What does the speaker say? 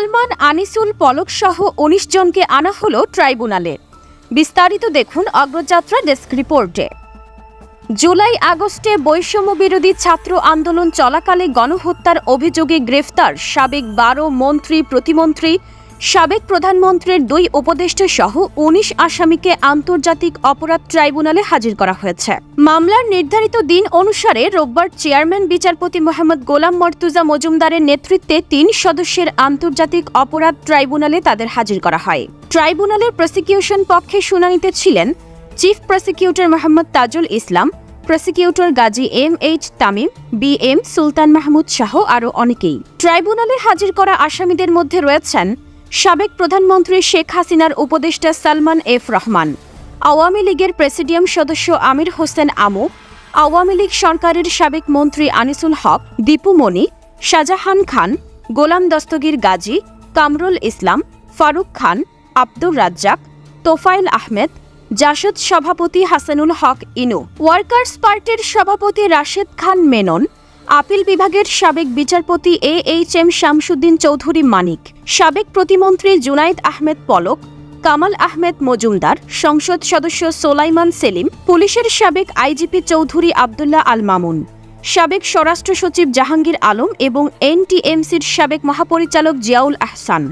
সালমান আনিসুল পলক সহ উনিশ জনকে আনা হল ট্রাইব্যুনালে। বিস্তারিত দেখুন অগ্রযাত্রা ডেস্ক রিপোর্টে। জুলাই আগস্টে বৈষম্য বিরোধী ছাত্র আন্দোলন চলাকালে গণহত্যার অভিযোগে গ্রেফতার সাবেক বারো মন্ত্রী, প্রতিমন্ত্রী সাবেক প্রধানমন্ত্রীর দুই উপদেষ্টা সহ উনিশ আসামিকে আন্তর্জাতিক অপরাধ ট্রাইব্যুনালে হাজির করা হয়েছে। মামলার নির্ধারিত দিন অনুসারে রোববার চেয়ারম্যান বিচারপতি মোহাম্মদ গোলাম মর্তুজা মজুমদারের নেতৃত্বে তিন সদস্যের আন্তর্জাতিক অপরাধ ট্রাইব্যুনালে তাদের হাজির করা হয়। ট্রাইব্যুনালের প্রসিকিউশন পক্ষে শুনানিতে ছিলেন chief prosecutor Mohammad Tajul Islam, prosecutor Gazi M H Tamim, B M Sultan Mahmud Shah আরও অনেকেই। ট্রাইব্যুনালে হাজির করা আসামিদের মধ্যে রয়েছেন সাবেক প্রধানমন্ত্রী শেখ হাসিনার উপদেষ্টা সালমান এফ রহমান, আওয়ামী লীগের প্রেসিডিয়াম সদস্য আমির হোসেন আমু, আওয়ামী লীগ সরকারের সাবেক মন্ত্রী আনিসুল হক, দীপু মনি, শাহজাহান খান, গোলাম দস্তগীর গাজী, কামরুল ইসলাম, ফারুক খান, আব্দুর রাজ্জাক তোফাইল আহমেদ, জাসদ সভাপতি হাসানুল হক ইনু। ওয়ার্কার্স পার্টির সভাপতি রাশেদ খান মেনন আপিল বিভাগের সাবেক বিচারপতি A H M Shamsuddin Chowdhury Manik, সাবেক প্রতিমন্ত্রী জুনাইদ আহমেদ পলক, কামাল আহমেদ মজুমদার, সংসদ সদস্য সোলাইমান সেলিম, পুলিশের সাবেক আইজিপি চৌধুরী আবদুল্লাহ আল মামুন, সাবেক স্বরাষ্ট্র সচিব জাহাঙ্গীর আলম এবং এনটিএমসির সাবেক মহাপরিচালক জিয়াউল আহসান।